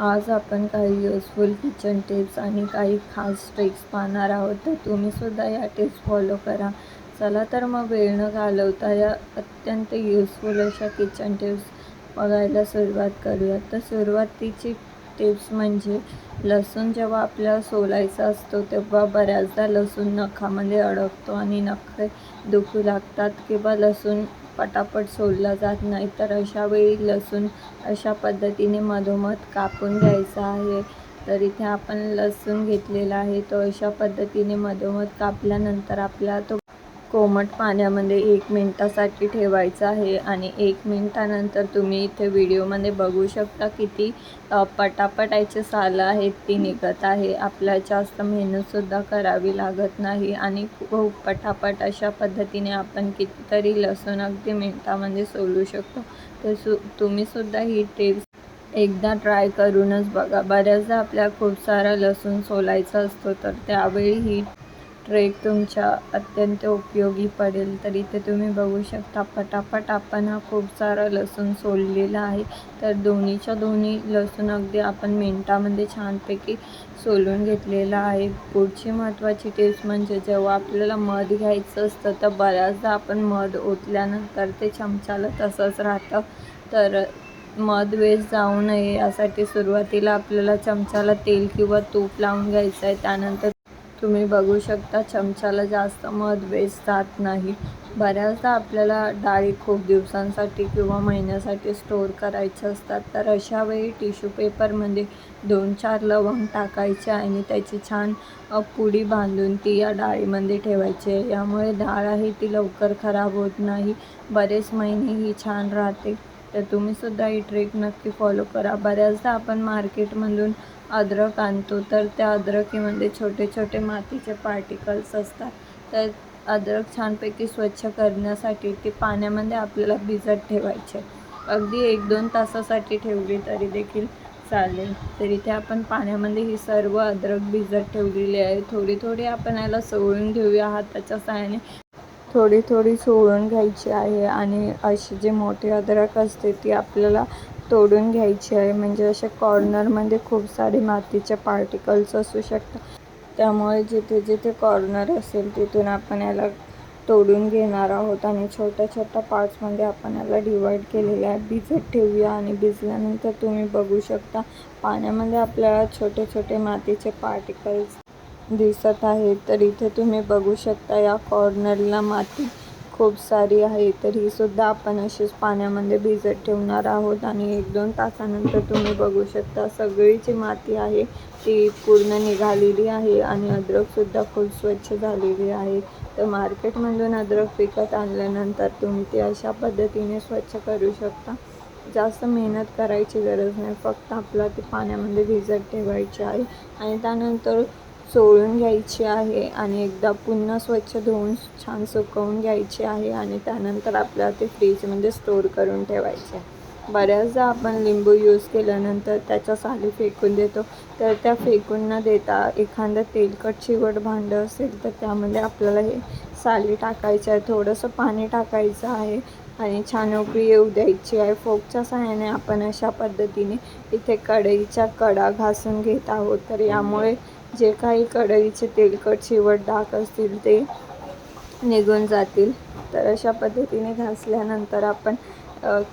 आज आपण काही युजफुल किचन टिप्स आणि काही खास ट्रिक्स पाहणार आहोत तर तुम्ही सुद्धा या टिप्स फॉलो करा. चला तर मग वेळ न घालवता या अत्यंत युजफुल अशा किचन टिप्स बघायला सुरुवात करूयात. तर सुरुवातीची टिप्स म्हणजे लसूण जेव्हा आपल्याला सोलायचा असतो तेव्हा बऱ्याचदा लसूण नखामध्ये अडकतो आणि नखे दुखू लागतात किंवा लसूण पटापट सोलला जात नाही. तर अशा वेळी लसूण अशा पद्धतीने मधोमध कापून घ्यायचा आहे. तर इथे आपण लसूण घेतलेला आहे. तो अशा पद्धतीने मधोमध कापल्यानंतर आपला तो कोमट पाण्यामध्ये एक मिनटासाठी ठेवायचं आहे आणि एक मिनटानंतर तुम्ही इथे व्हिडिओमध्ये बघू शकता किती पटापट याचे सालं आहेत ती निघत आहे. आपल्या जास्त मेहनतसुद्धा करावी लागत नाही आणि खूप पटापट अशा पद्धतीने आपण कितीतरी लसूण अगदी मिनटामध्ये सोलू शकतो. तर सु तुम्हीसुद्धा ही टिप्स एकदा ट्राय करूनच बघा. बऱ्याचदा आपल्या खूप सारा लसूण सोलायचा असतो तर त्यावेळी ही ट्रेक तुमच्या अत्यंत उपयोगी पडेल. तर इथे तुम्ही बघू शकता पटापट आपण हा खूप सारा लसूण सोललेला आहे. तर दोन्हीच्या दोन्ही लसूण अगदी आपण मिनटामध्ये छानपैकी सोलून घेतलेला आहे. पुढची महत्त्वाची टिप्स म्हणजे जेव्हा आपल्याला मध घ्यायचं असतं तर बऱ्याचदा आपण मध ओतल्यानंतर ते चमचाला तसंच राहतं. तर मध वेस्ट जाऊ नये यासाठी सुरुवातीला आपल्याला चमचाला तेल किंवा तूप लावून घ्यायचं आहे. त्यानंतर तुम्ही बघू शकता चमच्याला जास्त मध वेस्ट जात नाही. बऱ्याचदा आपल्याला डाळी खूप दिवसांसाठी किंवा महिन्यासाठी स्टोअर करायचे असतात. तर अशा वेळी टिश्यू पेपरमध्ये दोन चार लवंग टाकायचे आणि त्याची छान पुडी बांधून ती या डाळीमध्ये ठेवायची. आहे यामुळे डाळ आहे ती लवकर खराब होत नाही. बरेच महिने ही छान राहते. तर तुम्हीसुद्धा ही ट्रिक नक्की फॉलो करा. बऱ्याचदा आपण मार्केटमधून अद्रक आणतो तर त्या अद्रकीमध्ये छोटे छोटे मातीचे पार्टिकल्स असतात. तर अद्रक छानपैकी स्वच्छ करण्यासाठी ती पाण्यामध्ये आपल्याला भिजत ठेवायचे अगदी एक दोन तासासाठी ठेवली तरी देखील चालेल. तर इथे आपण पाण्यामध्ये ही सर्व अद्रक भिजत ठेवलेली आहे. थोडी थोडी आपण याला सोळून घेऊया हाताच्या साहाय्याने. थोडी थोडी सोळून घ्यायची आहे आणि अशी जे मोठी अद्रक असते ती आपल्याला तोडून घ्यायची आहे. म्हणजे अशा कॉर्नरमध्ये खूप सारे मातीचे पार्टिकल्स असू शकतात. त्यामुळे जिथे जिथे कॉर्नर असेल तिथून आपण याला तोडून घेणार आहोत आणि छोट्या छोट्या पार्ट्समध्ये आपण याला डिवाईड केलेलं आहे भिजत ठेवूया आणि भिजल्यानंतर तुम्ही बघू शकता पाण्यामध्ये आपल्याला छोटे छोटे मातीचे पार्टिकल्स दिसत आहे. तर इथे तुम्ही बघू शकता या कॉर्नरला माती खूप सारी आहे. तर ही सुद्धा आपण अशीच पाण्यामध्ये भिजत ठेवणार आहोत आणि एक दोन तासानंतर तुम्ही बघू शकता सगळी जी माती आहे. ती पूर्ण निघालेली आहे आणि अद्रकसुद्धा खूप स्वच्छ झालेली आहे. तर मार्केटमधून अद्रक विकत आणल्यानंतर तुम्ही ती अशा पद्धतीने स्वच्छ करू शकता. जास्त मेहनत करायची गरज नाही फक्त आपला ती पाण्यामध्ये भिजत ठेवायची आहे. आणि त्यानंतर चोळून घ्यायची आहे आणि एकदा पुन्हा स्वच्छ धुवून छान सुकवून घ्यायची आहे आणि त्यानंतर आपल्याला ते फ्रीजमध्ये स्टोअर करून ठेवायचे आहे. बऱ्याचदा आपण लिंबू यूज केल्यानंतर त्याच्या साली फेकून देतो. तर त्या फेकून न देता एखादं तेलकट चिवट भांडं असेल तर त्यामध्ये आपल्याला हे साली टाकायचं आहे. थोडंसं पाणी टाकायचं आहे आणि छान उकळी येऊ द्यायची आहे. फोकच्या सहाय्याने आपण अशा पद्धतीने इथे कढईच्या कडा घासून घेत आहोत. तर यामुळे जे काही कढईचे तेलकट चिवट डाग असतील ते निघून जातील. तर अशा पद्धतीने घासल्यानंतर आपण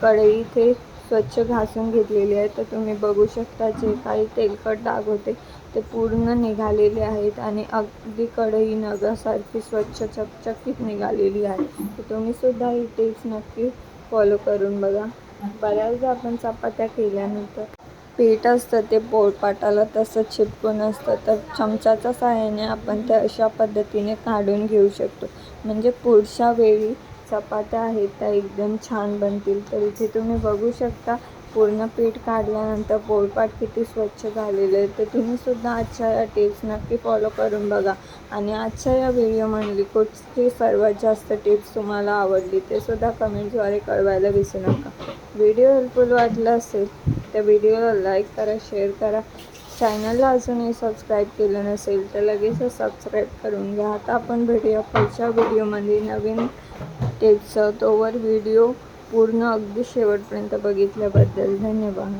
कढई इथे स्वच्छ घासून घेतलेली आहे. तर तुम्ही बघू शकता जे काही तेलकट डाग होते ते पूर्ण निघालेले आहेत आणि अगदी कढई नगासारखी स्वच्छ चकचकीत निघालेली आहे. तर तुम्हीसुद्धा ही टिप्स नक्की फॉलो करून बघा. बऱ्याचदा आपण चपात्या केल्यानंतर पीठ असतं ते पोळपाटाला तसं चिपकून असतं. तर चमच्याच्या सहाय्याने आपण ते अशा पद्धतीने काढून घेऊ शकतो. म्हणजे पुढच्या वेळी चपात्या आहेत त्या एकदम छान बनतील. तर इथे तुम्ही बघू शकता पूर्ण पीठ काढल्यानंतर पोळपाट किती स्वच्छ झालेलं आहे. तर तुम्हीसुद्धा आजच्या या टिप्स नक्की फॉलो करून बघा. आणि आजच्या या व्हिडिओमधली कुठची सर्वात जास्त टिप्स तुम्हाला आवडली ते सुद्धा कमेंटद्वारे कळवायला विसरू नका. व्हिडिओ हेल्पफुल वाटला असेल त्या व्हिडिओला लाईक करा शेअर करा. चॅनलला अजूनही सबस्क्राईब केलं नसेल तर लगेच सबस्क्राईब करून घ्या. आता आपण भेटूया पुढच्या व्हिडिओमध्ये. नवीन टिप्स तोवर व्हिडिओ पूर्ण अगदी शेवटपर्यंत बघितल्याबद्दल धन्यवाद.